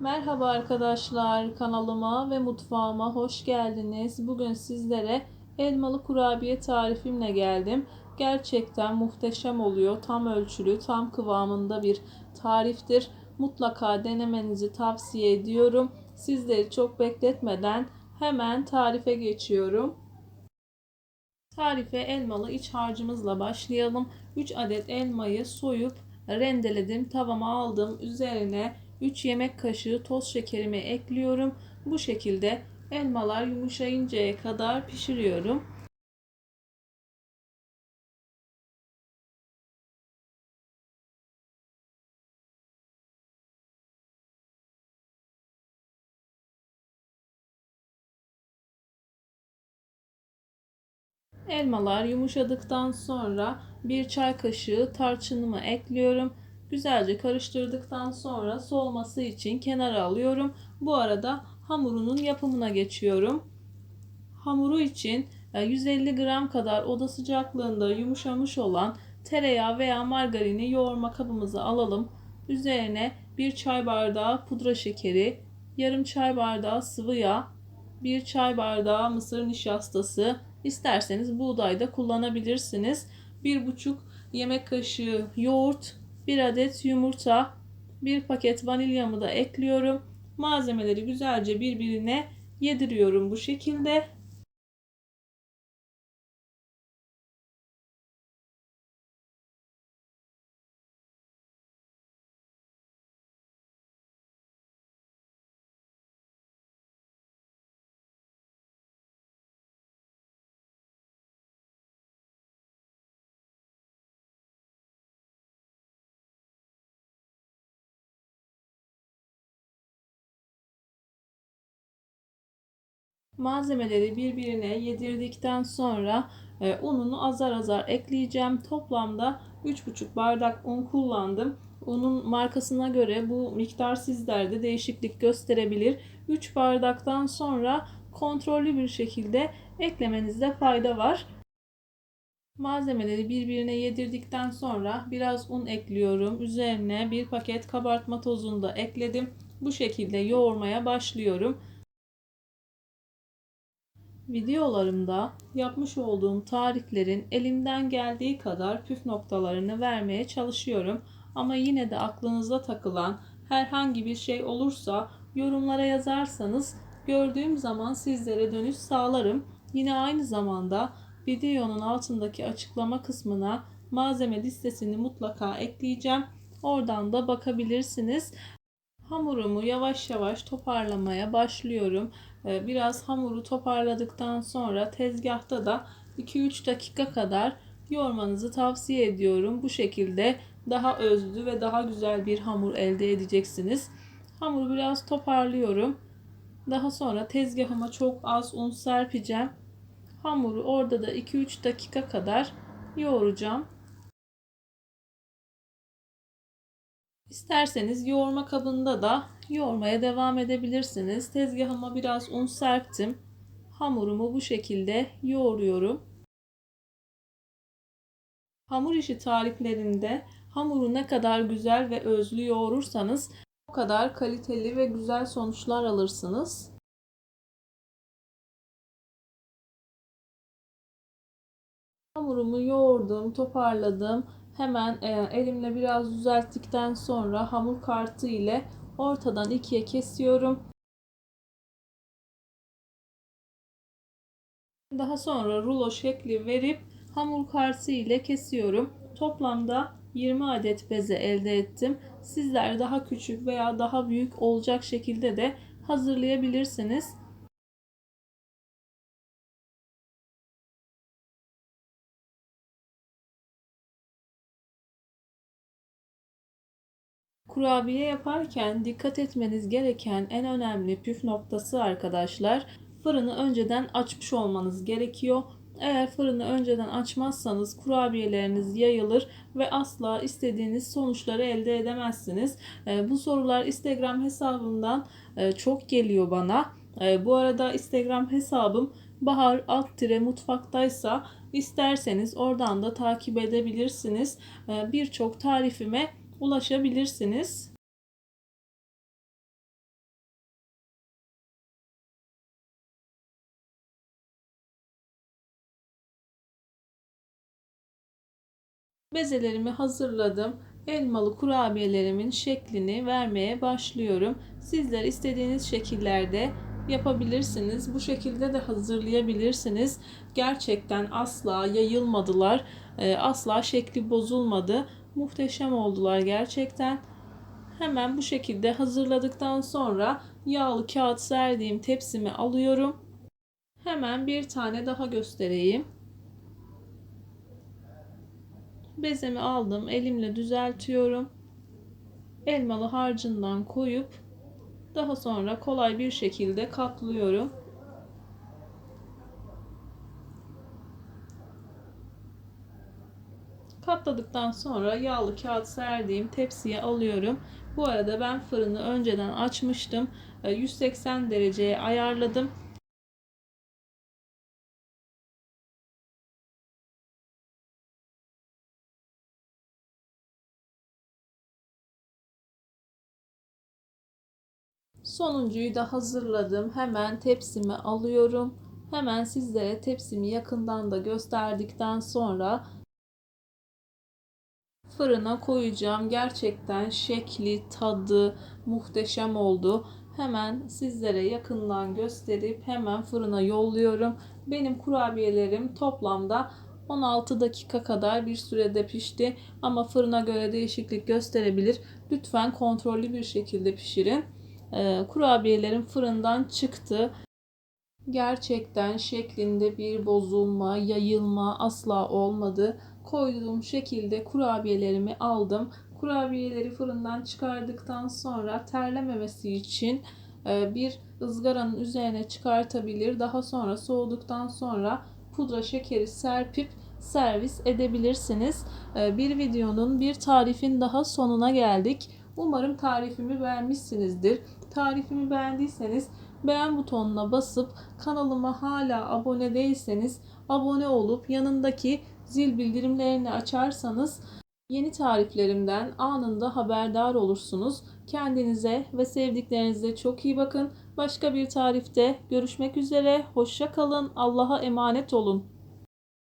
Merhaba arkadaşlar, kanalıma ve mutfağıma hoş geldiniz. Bugün sizlere elmalı kurabiye tarifimle geldim. Gerçekten muhteşem oluyor. Tam ölçülü, tam kıvamında bir tariftir. Mutlaka denemenizi tavsiye ediyorum. Sizleri çok bekletmeden hemen tarife geçiyorum. Tarife elmalı iç harcımızla başlayalım. 3 adet elmayı soyup rendeledim. Tavama aldım. Üzerine 3 yemek kaşığı toz şekerimi ekliyorum. Bu şekilde elmalar yumuşayıncaya kadar pişiriyorum. Elmalar yumuşadıktan sonra bir çay kaşığı tarçınımı ekliyorum. Güzelce karıştırdıktan sonra soğuması için kenara alıyorum. Bu arada hamurunun yapımına geçiyorum. Hamuru için 150 e, gram kadar oda sıcaklığında yumuşamış olan tereyağı veya margarini yoğurma kabımıza alalım. Üzerine bir çay bardağı pudra şekeri, yarım çay bardağı sıvı yağ, bir çay bardağı mısır nişastası, isterseniz buğday da kullanabilirsiniz. Bir buçuk yemek kaşığı yoğurt, bir adet yumurta, bir paket vanilyamı da ekliyorum. Malzemeleri güzelce birbirine yediriyorum bu şekilde. Malzemeleri birbirine yedirdikten sonra e, ununu azar azar ekleyeceğim. Toplamda 3,5 bardak un kullandım. Unun markasına göre bu miktar sizlerde değişiklik gösterebilir. 3 bardaktan sonra kontrollü bir şekilde eklemenizde fayda var. Malzemeleri birbirine yedirdikten sonra biraz un ekliyorum. Üzerine bir paket kabartma tozunu da ekledim. Bu şekilde yoğurmaya başlıyorum. Videolarımda yapmış olduğum tariflerin elimden geldiği kadar püf noktalarını vermeye çalışıyorum. Ama yine de aklınıza takılan herhangi bir şey olursa yorumlara yazarsanız gördüğüm zaman sizlere dönüş sağlarım. Yine aynı zamanda videonun altındaki açıklama kısmına malzeme listesini mutlaka ekleyeceğim. Oradan da bakabilirsiniz. Hamurumu yavaş yavaş toparlamaya başlıyorum. Ee, biraz hamuru toparladıktan sonra tezgahta da 2-3 dakika kadar yoğurmanızı tavsiye ediyorum. Bu şekilde daha özlü ve daha güzel bir hamur elde edeceksiniz. Hamuru biraz toparlıyorum. Daha sonra tezgahıma çok az un serpeceğim. Hamuru orada da 2-3 dakika kadar yoğuracağım. İsterseniz yoğurma kabında da yoğurmaya devam edebilirsiniz. Tezgahıma biraz un serptim. Hamurumu bu şekilde yoğuruyorum. Hamur işi tariflerinde hamuru ne kadar güzel ve özlü yoğurursanız o kadar kaliteli ve güzel sonuçlar alırsınız. Hamurumu yoğurdum, toparladım. Hemen e, elimle biraz düzelttikten sonra hamur kartı ile ortadan ikiye kesiyorum. Daha sonra rulo şekli verip hamur kartı ile kesiyorum. Toplamda 20 adet beze elde ettim. Sizler daha küçük veya daha büyük olacak şekilde de hazırlayabilirsiniz. Kurabiye yaparken dikkat etmeniz gereken en önemli püf noktası arkadaşlar fırını önceden açmış olmanız gerekiyor. Eğer fırını önceden açmazsanız kurabiyeleriniz yayılır ve asla istediğiniz sonuçları elde edemezsiniz. Ee, bu sorular Instagram hesabından e, çok geliyor bana. Ee, bu arada Instagram hesabım bahar alt tire mutfaktaysa isterseniz oradan da takip edebilirsiniz. Ee, birçok tarifime ulaşabilirsiniz. Bezelerimi hazırladım. Elmalı kurabiyelerimin şeklini vermeye başlıyorum. Sizler istediğiniz şekillerde yapabilirsiniz. Bu şekilde de hazırlayabilirsiniz. Gerçekten asla yayılmadılar. Ee, asla şekli bozulmadı. Muhteşem oldular gerçekten. Hemen bu şekilde hazırladıktan sonra yağlı kağıt serdiğim tepsimi alıyorum. Hemen bir tane daha göstereyim. Bezemi aldım, elimle düzeltiyorum. Elmalı harcından koyup daha sonra kolay bir şekilde katlıyorum. Katladıktan sonra yağlı kağıt serdiğim tepsiye alıyorum. Bu arada ben fırını önceden açmıştım. 180 dereceye ayarladım. Sonuncuyu da hazırladım. Hemen tepsimi alıyorum. Hemen sizlere tepsimi yakından da gösterdikten sonra fırına koyacağım. Gerçekten şekli, tadı muhteşem oldu. Hemen sizlere yakından gösterip hemen fırına yolluyorum. Benim kurabiyelerim toplamda 16 dakika kadar bir sürede pişti ama fırına göre değişiklik gösterebilir. Lütfen kontrollü bir şekilde pişirin. Ee, kurabiyelerim fırından çıktı. Gerçekten şeklinde bir bozulma, yayılma asla olmadı. Koyduğum şekilde kurabiyelerimi aldım. Kurabiyeleri fırından çıkardıktan sonra terlememesi için e, bir ızgaranın üzerine çıkartabilir. Daha sonra soğuduktan sonra pudra şekeri serpip servis edebilirsiniz. E, Bir videonun bir tarifin daha sonuna geldik. Umarım tarifimi beğenmişsinizdir. Tarifimi beğendiyseniz beğen butonuna basıp kanalıma hala abone değilseniz abone olup yanındaki zil bildirimlerini açarsanız yeni tariflerimden anında haberdar olursunuz. Kendinize ve sevdiklerinize çok iyi bakın. Başka bir tarifte görüşmek üzere. Hoşça kalın. Allah'a emanet olun.